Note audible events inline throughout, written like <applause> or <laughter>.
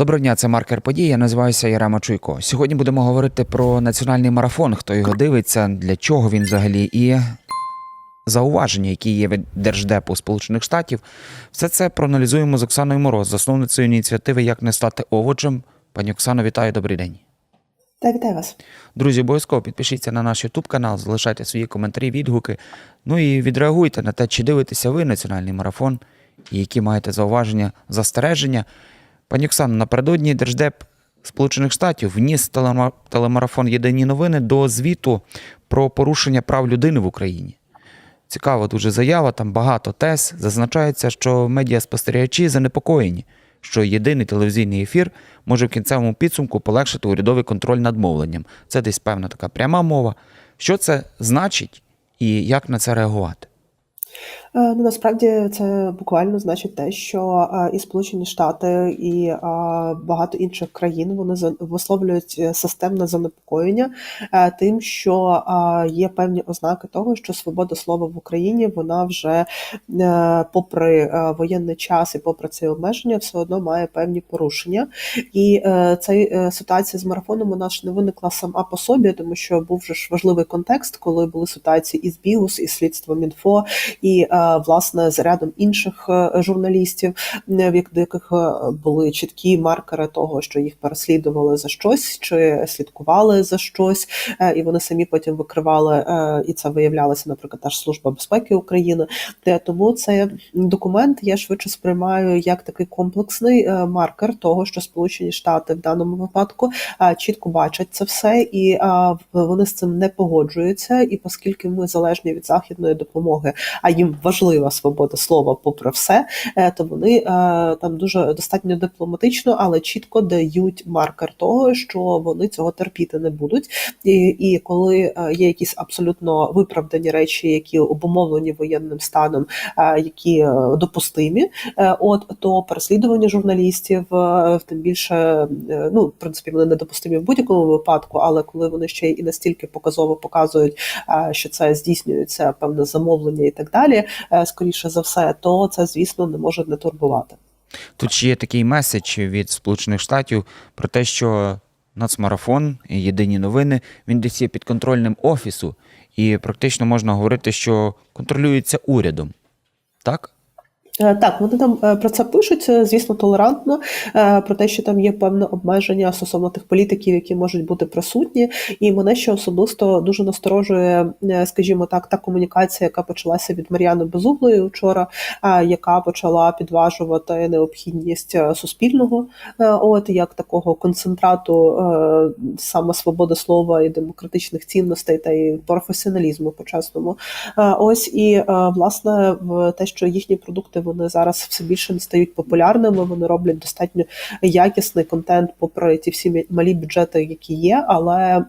Доброго дня, це маркер подій. Я називаюся Ярема Чуйко. Сьогодні будемо говорити про національний марафон, хто його дивиться, для чого він взагалі і зауваження, які є від Держдепу Сполучених Штатів. Все це проаналізуємо з Оксаною Мороз, засновницею ініціативи Як не стати овочем. Пані Оксано, вітаю, добрий день. Та вітаю вас. Друзі, обов'язково підпишіться на наш YouTube канал, залишайте свої коментарі, відгуки. Ну і відреагуйте на те, чи дивитеся ви національний марафон, і які маєте зауваження, застереження. Пані Оксано, напередодні Держдеп Сполучених Штатів вніс телемарафон Єдині новини до звіту про порушення прав людини в Україні. Цікава дуже заява, там багато тез. Зазначається, що медіаспостерігачі занепокоєні, що єдиний телевізійний ефір може в кінцевому підсумку полегшити урядовий контроль над мовленням. Це десь певна така пряма мова. Що це значить і як на це реагувати? Е, Ну насправді це буквально значить те, що е, і Сполучені Штати, і е, багато інших країн вони за- висловлюють системне занепокоєння тим, що є певні ознаки того, що свобода слова в Україні вона вже, попри воєнний час і попри ці обмеження, все одно має певні порушення. І е, е, ситуація з марафоном вона ж не виникла сама по собі, тому що був же ж важливий контекст, коли були ситуації із БІУС, із слідством інфо, і е, власне з рядом інших е, журналістів, е, в як- яких е, були чіткі маркери того, що їх переслідували за щось чи слідкували за щось, і вони самі потім викривали, і це виявлялося, наприклад, та ж служба безпеки України. Тому цей документ я швидше сприймаю як такий комплексний маркер того, що Сполучені Штати в даному випадку чітко бачать це все, і вони з цим не погоджуються. І оскільки ми залежні від західної допомоги, а їм важлива свобода слова, попри все, е, то вони е, там дуже достатньо дипломатично, але чітко дають маркер того, що вони цього терпіти не будуть. І, і коли е, є якісь абсолютно виправдані речі, які обумовлені воєнним станом, які допустимі, от то переслідування журналістів, тим більше, ну в принципі, вони недопустимі в будь-якому випадку, але коли вони ще і настільки показово показують, що це здійснюється певне замовлення і так далі, скоріше за все, то це звісно не може не турбувати. Тут ще є такий меседж від Сполучених Штатів про те, що нацмарафон, єдині новини, він десь є підконтрольним офісу, і практично можна говорити, що контролюється урядом. Так? Е, Так, вони там е, про це пишуть, е, звісно, толерантно, про те, що там є певне обмеження стосовно тих політиків, які можуть бути присутні. І мене ще особисто дуже насторожує, скажімо так, та комунікація, яка почалася від Мар'яни Безуглої вчора, яка почала підважувати необхідність суспільного, от як такого концентрату саме свободи слова і демократичних цінностей та і професіоналізму по-чесному. Е, Ось і власне в те, що їхні продукти вони зараз все більше не стають популярними. Вони роблять достатньо якісний контент, попри ті всі малі бюджети, які є. Але е,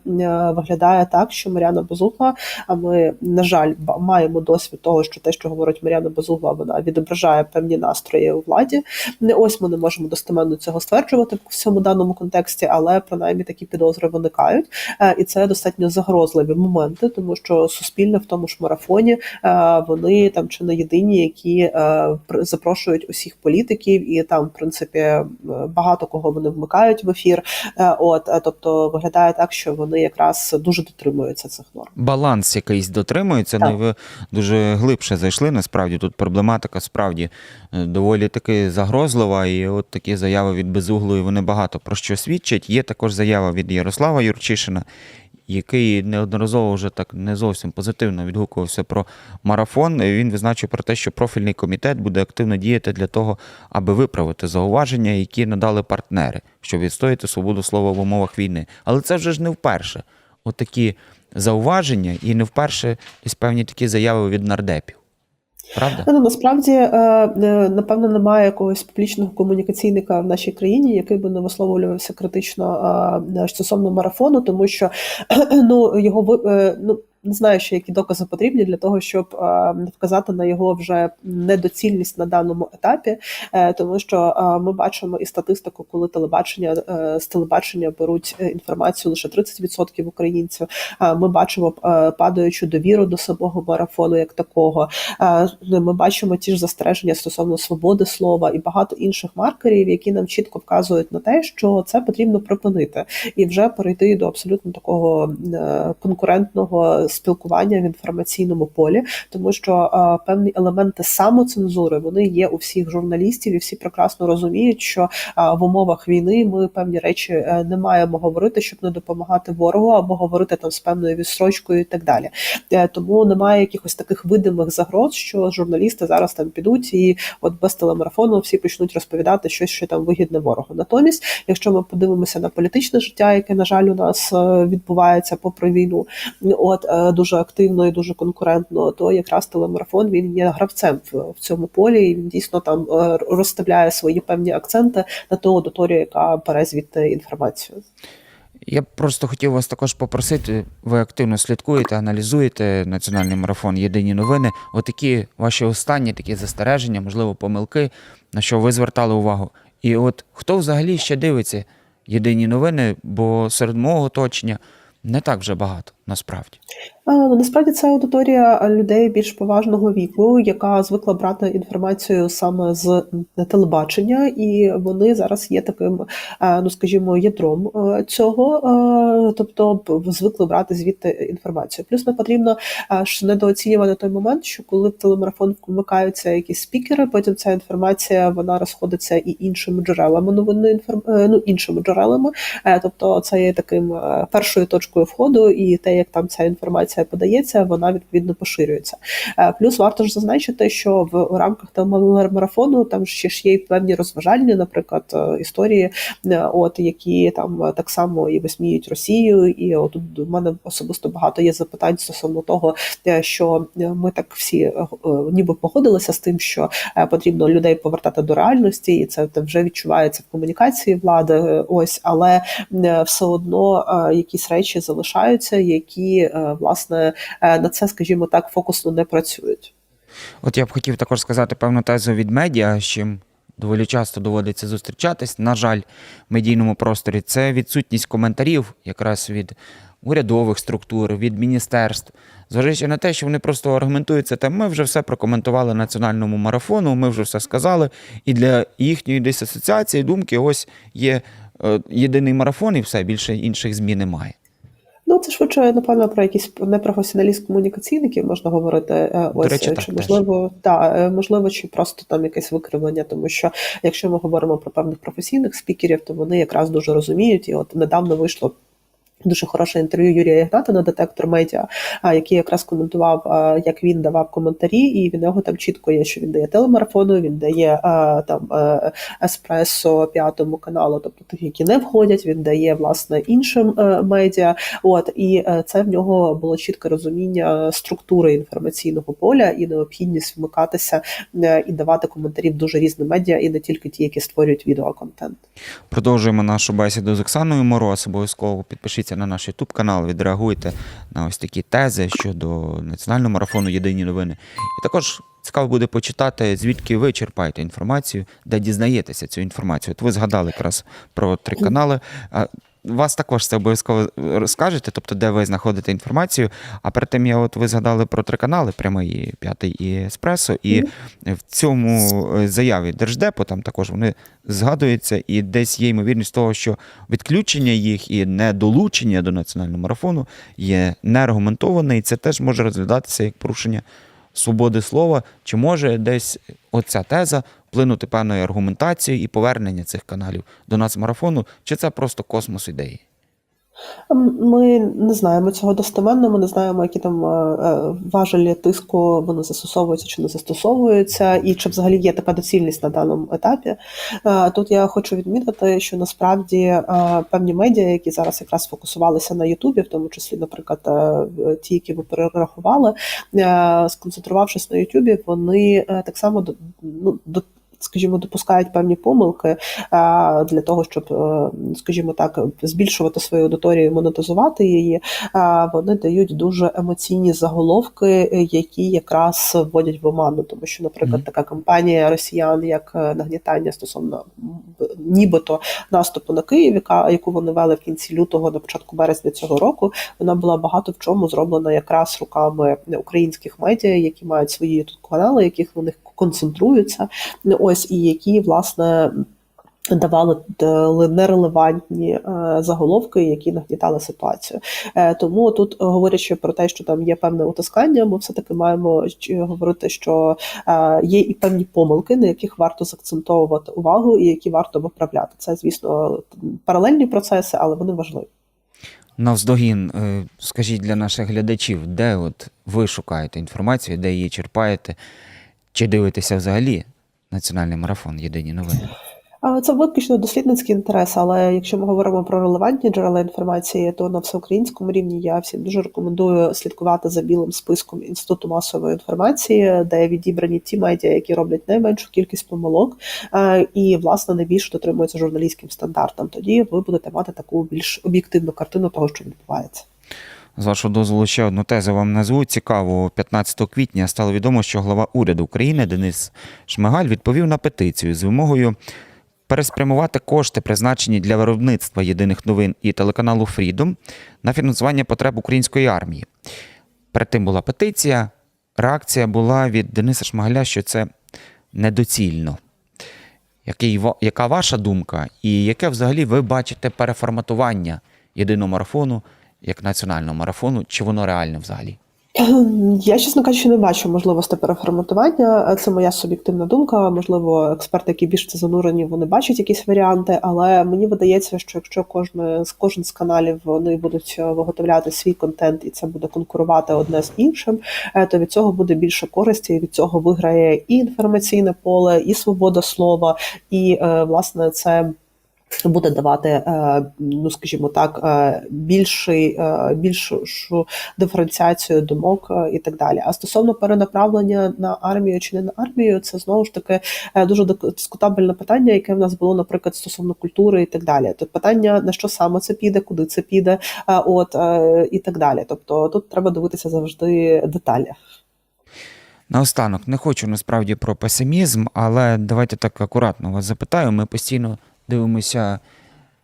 виглядає так, що Мар'яна Безугла, а ми на жаль маємо досвід того, що те, що говорить Мар'яна Безугла, вона відображає певні настрої у владі. Не ось ми не можемо достеменно цього стверджувати в всьому даному контексті, але принаймні такі підозри виникають. Е, і це достатньо загрозливі моменти, тому що суспільне в тому ж марафоні е, вони там чи не єдині, які запрошують усіх політиків, і там, в принципі, е, багато кого вони вмикають в ефір. Е, От, е, тобто виглядає так, що вони якраз дуже дотримуються цих норм. Баланс якийсь дотримується, Так. ну ви дуже глибше зайшли. Насправді тут проблематика справді доволі таки загрозлива. І от такі заяви від Безуглої вони багато про що свідчать. Є також заява від Ярослава Юрчишина, який неодноразово вже так не зовсім позитивно відгукувався про марафон. Він визначив про те, що профільний комітет буде активно діяти для того, аби виправити зауваження, які надали партнери, щоб відстояти свободу слова в умовах війни. Але це вже ж не вперше. Отакі зауваження, і не вперше із певні такі заяви від нардепів. Правда? Ну, насправді, е, е, напевно, немає якогось публічного комунікаційника в нашій країні, який би не висловлювався критично е, стосовно марафону, тому що <clears throat> ну його ну. Не знаю, ще які докази потрібні для того, щоб е, вказати на його вже недоцільність на даному етапі, е, тому що е, ми бачимо і статистику, коли телебачення з телебачення беруть інформацію лише 30% українців. Ми бачимо падаючу довіру до самого марафону, як такого. Е, Ми бачимо ті ж застереження стосовно свободи слова і багато інших маркерів, які нам чітко вказують на те, що це потрібно припинити і вже перейти до абсолютно такого конкурентного спілкування в інформаційному полі, тому що е, певні елементи самоцензури вони є у всіх журналістів, і всі прекрасно розуміють, що е, в умовах війни ми певні речі е, не маємо говорити, щоб не допомагати ворогу, або говорити там з певною відстрочкою і так далі. Тому немає якихось таких видимих загроз, що журналісти зараз там підуть і от без телемарафону всі почнуть розповідати щось, що там вигідне ворогу. Натомість, якщо ми подивимося на політичне життя, яке на жаль у нас відбувається попри війну, от дуже активно і дуже конкурентно, то якраз телемарафон він є гравцем в, цьому полі. і Він дійсно там е, розставляє свої певні акценти на ту аудиторію, яка бере звідти інформацію. Я просто хотів вас також попросити, ви активно слідкуєте, аналізуєте національний марафон Єдині новини. Отакі ваші останні такі застереження, можливо, помилки, на що ви звертали увагу. І от хто взагалі ще дивиться єдині новини, бо серед мого оточення не так вже багато насправді. Ну, Насправді це аудиторія людей більш поважного віку, яка звикла брати інформацію саме з телебачення, і вони зараз є таким, е, ну скажімо, ядром е, цього, е, тобто звикли брати звідти інформацію. Плюс не потрібно е, ж недооцінювати той момент, що коли в телемарафон вмикаються якісь спікери, потім ця інформація вона розходиться і іншими джерелами е, ну іншими джерелами. Е, Тобто це є таким е, першою точкою входу, і те, як там ця інформація подається, вона відповідно поширюється. Е, Плюс варто ж зазначити, що в рамках телемарафону там ще ж є й певні розважальні, наприклад, е, історії, е, от які там так само і висміють Росію, і от тут до мене особисто багато є запитань стосовно того, що ми так всі ніби погодилися з тим, що потрібно людей повертати до реальності, і це вже відчувається в комунікації влади. Ось, але все одно якісь речі залишаються, е, власне е, на це, скажімо так, фокусно не працюють. От я б хотів також сказати певну тезу від медіа, чим доволі часто доводиться зустрічатись. На жаль, в медійному просторі це відсутність коментарів якраз від урядових структур, від міністерств. Зважаючи на те, що вони просто аргументуються, там ми вже все прокоментували національному марафону, ми вже все сказали. І для їхньої десь асоціації думки ось є е, єдиний марафон, і все більше інших змін немає. Ну, це швидше, напевно, про якийсь непрофесіоналізм комунікаційників можна говорити. е, Ось речі, чи так, можливо, та е, можливо, чи просто там якесь викривлення, тому що якщо ми говоримо про певних професійних спікерів, то вони якраз дуже розуміють. І от недавно вийшло. Дуже хороше інтерв'ю Юрія Ігната на детектор медіа, який якраз коментував, як він давав коментарі, і в нього там чітко є, що він дає телемарафону, він дає там е, еспресо п'ятому каналу, тобто тих, які не входять, він дає власне іншим е, медіа. От і е, це в нього було чітке розуміння структури інформаційного поля і необхідність вмикатися і давати коментарі в дуже різним медіа, і не тільки ті, які створюють відеоконтент. Продовжуємо нашу бесіду з Оксаною Мороз. Обов'язково підпишіться на наш YouTube канал, відреагуйте на ось такі тези щодо національного марафону Єдині новини. І також цікаво буде почитати, звідки ви черпаєте інформацію, де дізнаєтеся цю інформацію. От ви згадали якраз про три канали. Вас також це обов'язково розкажете, тобто де ви знаходите інформацію. А перед тим я от ви згадали про три канали: прямий, п'ятий і еспресо. І в цьому е, заяві Держдепу там також вони згадуються, і десь є ймовірність того, що відключення їх і недолучення до національного марафону є неаргументоване, і це теж може розглядатися як порушення свободи слова. Чи може десь оця теза вплинути певною аргументацією і повернення цих каналів до нас марафону, чи це просто космос ідеї? Ми не знаємо цього достеменно, ми не знаємо, які там е, е, важелі тиску вони застосовуються чи не застосовуються, і чи взагалі є така доцільність на даному етапі. Е, Тут я хочу відмітити, що насправді певні медіа, які зараз якраз фокусувалися на Ютубі, в тому числі, наприклад, ті, які ви перерахували, сконцентрувавшись на Ютубі, вони так само до- ну, скажімо, допускають певні помилки для того, щоб, е, скажімо так, збільшувати свою аудиторію, і монетизувати її. Вони дають дуже емоційні заголовки, які якраз вводять в оману, тому що, наприклад, така кампанія росіян, як е, нагнітання стосовно нібито наступу на Київ, яка яку вони вели в кінці лютого, на початку березня цього року, вона була багато в чому зроблена якраз руками українських медіа, які мають свої ютуб канали, яких вони концентруються. Ось і які власне. Давали дали нерелевантні е, заголовки, які нагнітали ситуацію. Е, тому тут, говорячи про те, що там є певне утискання, ми все таки маємо говорити, що е, є і певні помилки, на яких варто закцентовувати увагу, і які варто виправляти. Це, звісно, паралельні процеси, але вони важливі. Навздогін, е, скажіть для наших глядачів, де от ви шукаєте інформацію, де її черпаєте, чи дивитеся взагалі національний марафон Єдині новини? Це виключно дослідницький інтерес, але якщо ми говоримо про релевантні джерела інформації, то на всеукраїнському рівні я всім дуже рекомендую слідкувати за білим списком інституту масової інформації, де відібрані ті медіа, які роблять найменшу кількість помилок, е, і власне найбільше дотримуються журналістським стандартам. Тоді ви будете мати таку більш об'єктивну картину того, що відбувається. З вашого дозволу, ще одну тезу вам назву. Цікаво, 15 квітня стало відомо, що глава уряду України Денис Шмигаль відповів на петицію з вимогою переспрямувати кошти, призначені для виробництва єдиних новин і телеканалу Freedom на фінансування потреб української армії. Перед тим була петиція. Реакція була від Дениса Шмигаля, що це недоцільно. Який, яка ваша думка, і яке взагалі ви бачите переформатування єдиного марафону як національного марафону? Чи воно реальне взагалі? Я, чесно кажучи, не бачу можливості переформатування. Це моя суб'єктивна думка. Можливо, експерти, які більш це занурені, вони бачать якісь варіанти, але мені видається, що якщо кожне кожен з каналів вони будуть е, виготовляти свій контент і це буде конкурувати одне з іншим, е, то від цього буде більше користі. і Від цього виграє і інформаційне поле, і свобода слова, і е, власне це. Буде давати, е, ну скажімо так, е, більший, е, більшу диференціацію думок і так далі. А стосовно перенаправлення на армію чи не на армію, це знову ж таки дуже дискутабельне питання, яке в нас було, наприклад, стосовно культури і так далі. Тут питання на що саме це піде, куди це піде, от і так далі. Тобто тут треба дивитися завжди деталі. Наостанок, не хочу насправді про песимізм, але давайте так акуратно вас запитаю. Ми постійно дивимося,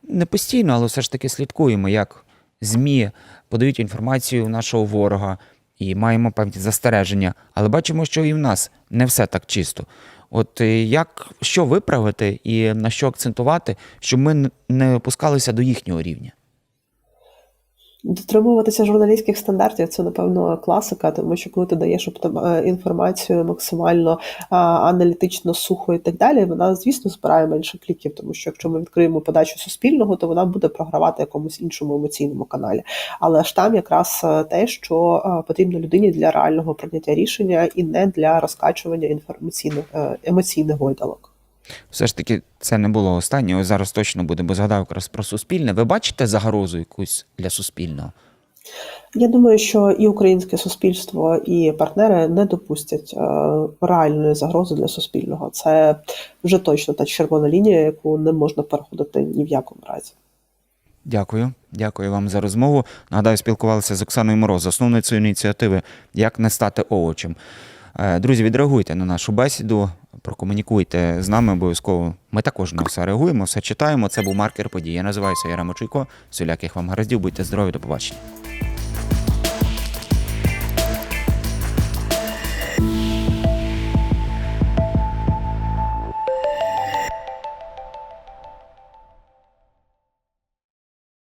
не постійно, але все ж таки слідкуємо, як ЗМІ подають інформацію нашого ворога і маємо певні застереження. Але бачимо, що і в нас не все так чисто. От е, як що виправити і на що акцентувати, щоб ми не опускалися до їхнього рівня? Дотримуватися журналістських стандартів це напевно класика, тому що коли ти даєш е, інформацію максимально аналітично сухо і так далі, вона звісно збирає менше кліків, тому що якщо ми відкриємо подачу суспільного, то вона буде програвати якомусь іншому емоційному каналі. Але ж там якраз е, те, що е, потрібно людині для реального прийняття рішення і не для розкачування інформаційних емоційних гойдалок. Все ж таки, це не було останнє. Ось зараз точно буде, бо згадав якраз про суспільне. Ви бачите загрозу якусь для суспільного? Я думаю, що і українське суспільство, і партнери не допустять е, реальної загрози для суспільного. Це вже точно та червона лінія, яку не можна переходити ні в якому разі. Дякую, дякую вам за розмову. Нагадаю, спілкувалися з Оксаною Мороз, засновницею ініціативи Як не стати овочем. Е, Друзі, відреагуйте на нашу бесіду, прокомунікуйте з нами обов'язково. Ми також на все реагуємо, все читаємо. Це був маркер подій. Я називаюся Ярема Чуйко. Всіляких вам гараздів, будьте здорові, до побачення.